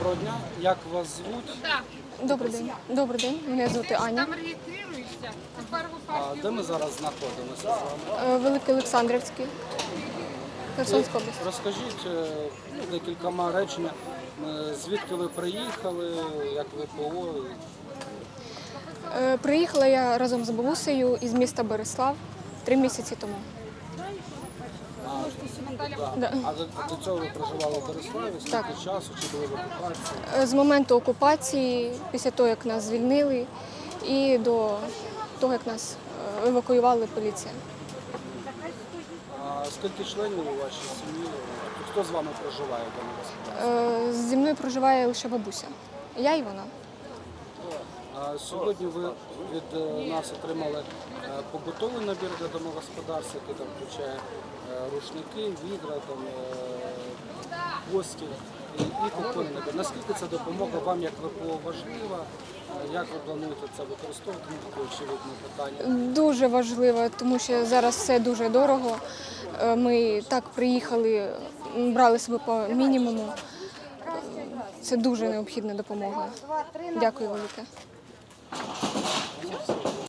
Доброго дня. Як вас звуть? Добрий день. Добрий день. Мене звати Аня. А де ми зараз знаходимося з вами? Е, Великий Олександрівський. Херсонська область. Розкажіть е, ну, декількома речами, е, звідки ви приїхали, як ви ПО. Е, Приїхала я разом з бабусею із міста Береслав три місяці тому. А до, до цього ви проживали в Бориславі? Скільки часу? Чи були в окупації? Е, З моменту окупації, після того, як нас звільнили, і до того, як нас е, евакуювали поліція. А скільки членів у вашій сім'ї? Хто з вами проживає в даному господарстві? Е, Зі мною проживає лише бабуся. Я і вона. Сьогодні ви від е, нас отримали е, побутовий набір для домогосподарства, який там включає е, рушники, відра, там, постіль і, і кухонний набір. Наскільки ця допомога вам як ВПО важлива? Як ви плануєте це використовувати? Ну, таке очевидне питання. Дуже важливо, тому що зараз все дуже дорого. Ми так приїхали, брали себе по мінімуму. Це дуже необхідна допомога. Дякую велике. Thank you.